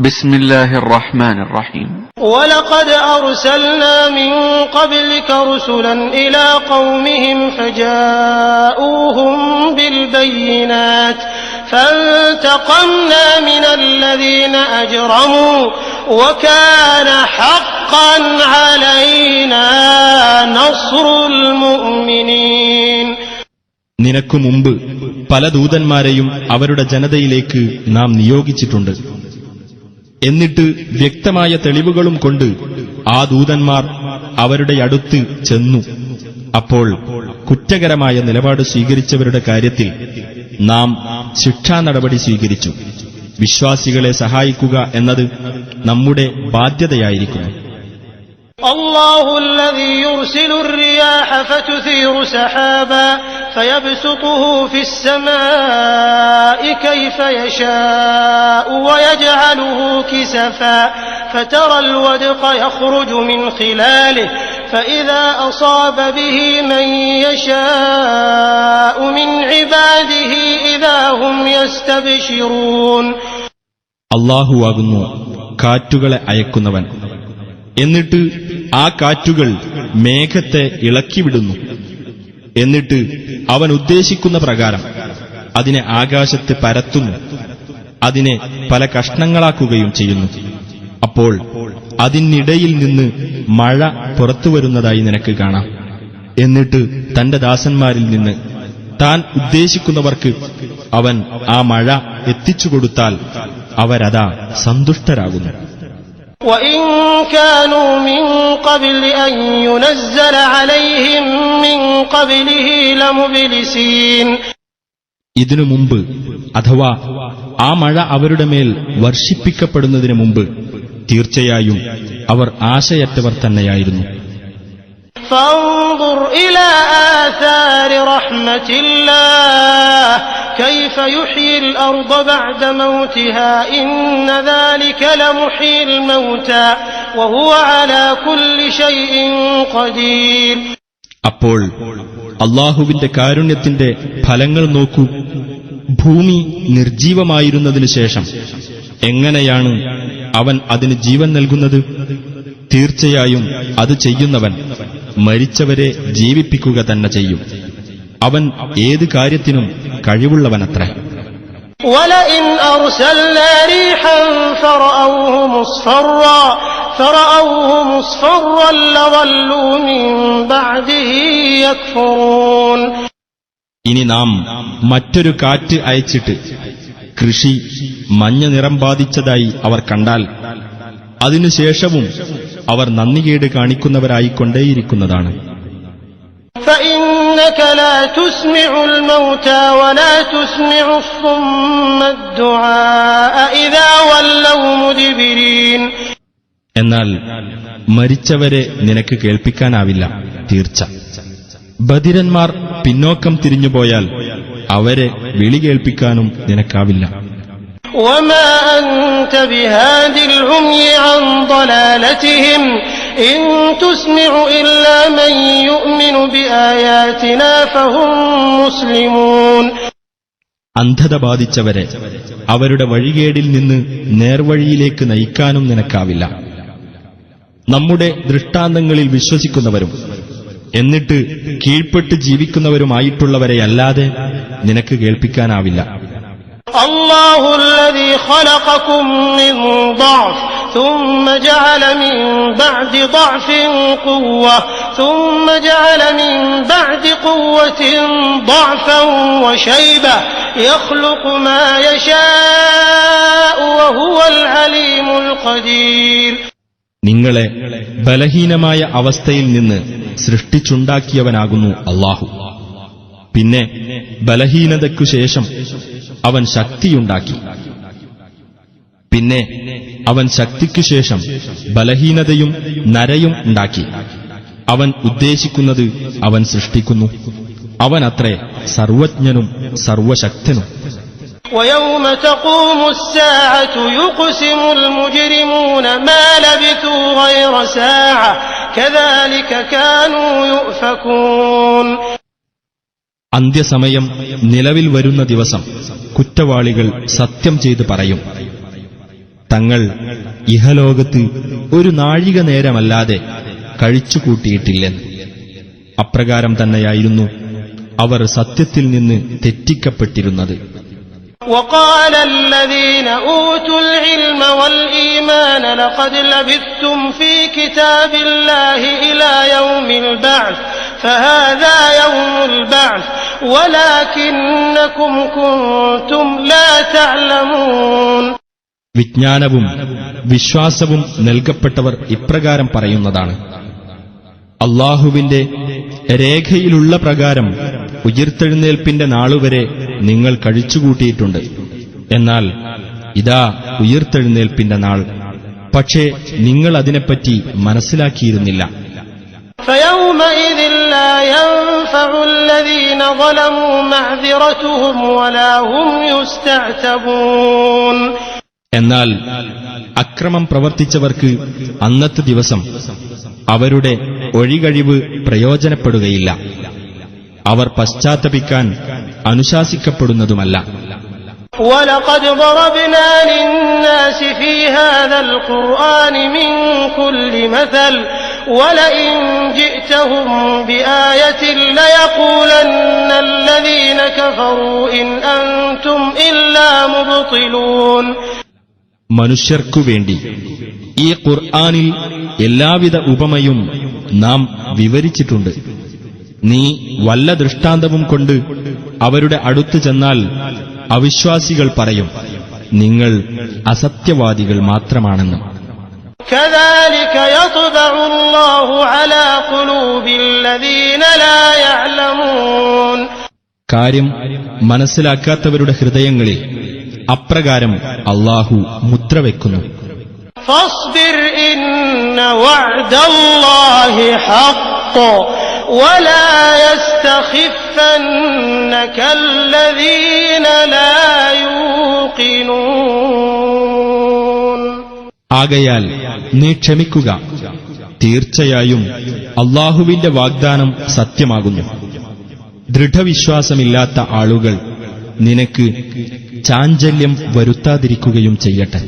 بسم الله الرحمن الرحيم ولقد أرسلنا من قبلك رسلا إلى قومهم فجاءوهم بالبينات فانتقمنا من الذين أجرموا وكان حقا علينا نصر المؤمنين നിനക്കു മുമ്പ് പല ദൂതന്മാരെയും അവരുടെ ജനതയിലേക്ക് നാം നിയോഗിച്ചിട്ടുണ്ട് എന്നിട്ട് വ്യക്തമായ തെളിവുകളും കൊണ്ട് ആ ദൂതന്മാർ അവരുടെ അടുത്ത് ചെന്നു അപ്പോൾ കുറ്റകരമായ നിലപാട് സ്വീകരിച്ചവരുടെ കാര്യത്തിൽ നാം ശിക്ഷാ നടപടി സ്വീകരിച്ചു വിശ്വാസികളെ സഹായിക്കുക എന്നത് നമ്മുടെ ബാധ്യതയായിരിക്കുന്നു الله الذي يرسل الرياح فتثير سحابا فيبسطه في السماء كيف يشاء ويجعله كسفا فترى الودق يخرج من خلاله فإذا أصاب به من يشاء من عباده إذا هم يستبشرون അള്ളാഹുവാകുന്നു കാറ്റുകളെ അയക്കുന്നവൻ എന്നിട്ട് ആ കാറ്റുകൾ മേഘത്തെ ഇളക്കിവിടുന്നു എന്നിട്ട് അവൻ ഉദ്ദേശിക്കുന്ന പ്രകാരം അതിനെ ആകാശത്ത് പരത്തുന്നു. അതിനെ പല കഷ്ണങ്ങളാക്കുകയും ചെയ്യുന്നു. അപ്പോൾ അതിനിടയിൽ നിന്ന് മഴ പുറത്തുവരുന്നതായി നിനക്ക് കാണാം. എന്നിട്ട് തന്റെ ദാസന്മാരിൽ നിന്ന് താൻ ഉദ്ദേശിക്കുന്നവർക്ക് അവൻ ആ മഴ എത്തിച്ചു കൊടുത്താൽ അവരതാ സന്തുഷ്ടരാകുന്നു. ഇതിനു മുമ്പ് അഥവാ ആ മഴ അവരുടെ മേൽ വർഷിപ്പിക്കപ്പെടുന്നതിനു മുമ്പ് തീർച്ചയായും അവർ ആശയറ്റവർ തന്നെയായിരുന്നു. അപ്പോൾ അള്ളാഹുവിന്റെ കാരുണ്യത്തിന്റെ ഫലങ്ങൾ നോക്കൂ ഭൂമി നിർജീവമായിരുന്നതിനു ശേഷം എങ്ങനെയാണ് അവൻ അതിന് ജീവൻ നൽകുന്നത് തീർച്ചയായും അത് ചെയ്യുന്നവൻ മരിച്ചവരെ ജീവിപ്പിക്കുക തന്നെ ചെയ്യും അവൻ ഏത് കാര്യത്തിനും കഴിവുള്ളവനത്രേ ولئن أرسلنا ريحا فرأوه مصفرا ഇനി നാം മറ്റൊരു കാറ്റ് അയച്ചിട്ട് കൃഷി മഞ്ഞ നിറം ബാധിച്ചതായി അവർ കണ്ടാൽ അതിനുശേഷവും അവർ നന്ദികേട് കാണിക്കുന്നവരായിക്കൊണ്ടേയിരിക്കുന്നതാണ്. ഫഇന്നക എന്നാൽ മരിച്ചവരെ നിനക്ക് കേൾപ്പിക്കാനാവില്ല തീർച്ച. ബധിരന്മാർ പിന്നോക്കം തിരിഞ്ഞുപോയാൽ അവരെ വിളി കേൾപ്പിക്കാനും നിനക്കാവില്ല. അന്ധത ബാധിച്ചവരെ അവരുടെ വഴികേടിൽ നിന്ന് നേർവഴിയിലേക്ക് നയിക്കാനും നിനക്കാവില്ല. നമ്മുടെ ദൃഷ്ടാന്തങ്ങളിൽ വിശ്വസിക്കുന്നവരും എന്നിട്ട് കീഴ്പ്പെട്ട് ജീവിക്കുന്നവരുമായിട്ടുള്ളവരെയല്ലാതെ നിനക്ക് കേൾപ്പിക്കാനാവില്ല الله الذي خلقكم من ضعف ثم جعل من بعد ضعف قوة ثم جعل من بعد قوة ضعفا وشيبة يخلق ما يشاء ബലഹീനമായ അവസ്ഥയിൽ നിന്ന് സൃഷ്ടിച്ചുണ്ടാക്കിയവനാകുന്നു അള്ളാഹു. പിന്നെ ബലഹീനതയ്ക്കു ശേഷം അവൻ ശക്തിയുണ്ടാക്കി. പിന്നെ അവൻ ശക്തിക്കു ശേഷം ബലഹീനതയും നരയും ഉണ്ടാക്കി. അവൻ ഉദ്ദേശിക്കുന്നത് അവൻ സൃഷ്ടിക്കുന്നു. അവനത്രേ സർവജ്ഞനും സർവശക്തനും. ويوم تقوم الساعة يقسم المجرمون ما لبثوا غير ساعة كذلك كانوا يؤفكون അന്ത്യസമയം നിലവിൽ വരുന്ന ദിവസം കുറ്റവാളികൾ സത്യം ചെയ്ത് പറയും തങ്ങൾ ഇഹലോകത്ത് ഒരു നാഴിക നേരമല്ലാതെ കഴിച്ചുകൂട്ടിയിട്ടില്ലെന്ന് അപ്രകാരം തന്നെയായിരുന്നു അവർ സത്യത്തിൽ നിന്ന് തെറ്റിക്കപ്പെട്ടിരുന്നത് وقال الذين أوتوا العلم والإيمان لقد لبثتم في كتاب الله إلى يوم البعث فهذا يوم البعث ولكنكم كنتم لا تعلمون വിജ്ഞാനവും വിശ്വാസവും നൽകപ്പെട്ടവർ ഇപ്രകാരം പറയുന്നതാണ് അള്ളാഹുവിന്റെ രേഖയിലുള്ള പ്രകാരം ഉയിർത്തെഴുന്നേൽപ്പിന്റെ നാളുവരെ നിങ്ങൾ കഴിച്ചുകൂട്ടിയിട്ടുണ്ട്. എന്നാൽ ഇതാ ഉയർത്തെഴുന്നേൽപ്പിന്റെ നാൾ. പക്ഷേ നിങ്ങൾ അതിനെപ്പറ്റി മനസ്സിലാക്കിയിരുന്നില്ല. എന്നാൽ അക്രമം പ്രവർത്തിച്ചവർക്ക് അന്നത്തെ ദിവസം അവരുടെ ഒഴികഴിവ് പ്രയോജനപ്പെടുകയില്ല. അവർ പശ്ചാത്തപിക്കാൻ അനുശാസിക്കപ്പെടുന്നതുമല്ല ولقد ضربنا للناس في هذا القرآن من كل مثل ولئن جئتهم بآية ليقولن الذين كفروا إن أنتم إلا مبطلون മനുഷ്യർക്കു വേണ്ടി ഈ ഖുർആനിൽ എല്ലാവിധ ഉപമയും നാം വിവരിച്ചിട്ടുണ്ട് നീ വല്ല ദൃഷ്ടാന്തവും കൊണ്ട് അവരുടെ അടുത്തു ചെന്നാൽ അവിശ്വാസികൾ പറയും നിങ്ങൾ അസത്യവാദികൾ മാത്രമാണെന്ന്. കാര്യം മനസ്സിലാക്കാത്തവരുടെ ഹൃദയങ്ങളിൽ അപ്രകാരം അള്ളാഹു മുദ്ര വെക്കുന്നു. ഫസ്ബിർ وَعْدَ اللَّهِ حَقٌّ ولا يستخفنك الذين لا يوقنون ആകയാൽ നീ ക്ഷമിക്കുക തീർച്ചയായും അള്ളാഹുവിന്റെ വാഗ്ദാനം സത്യമാകുന്നു ദൃഢവിശ്വാസമില്ലാത്ത ആളുകൾ നിനക്ക് ചാഞ്ചല്യം വരുത്താതിരിക്കുകയും ചെയ്യട്ടെ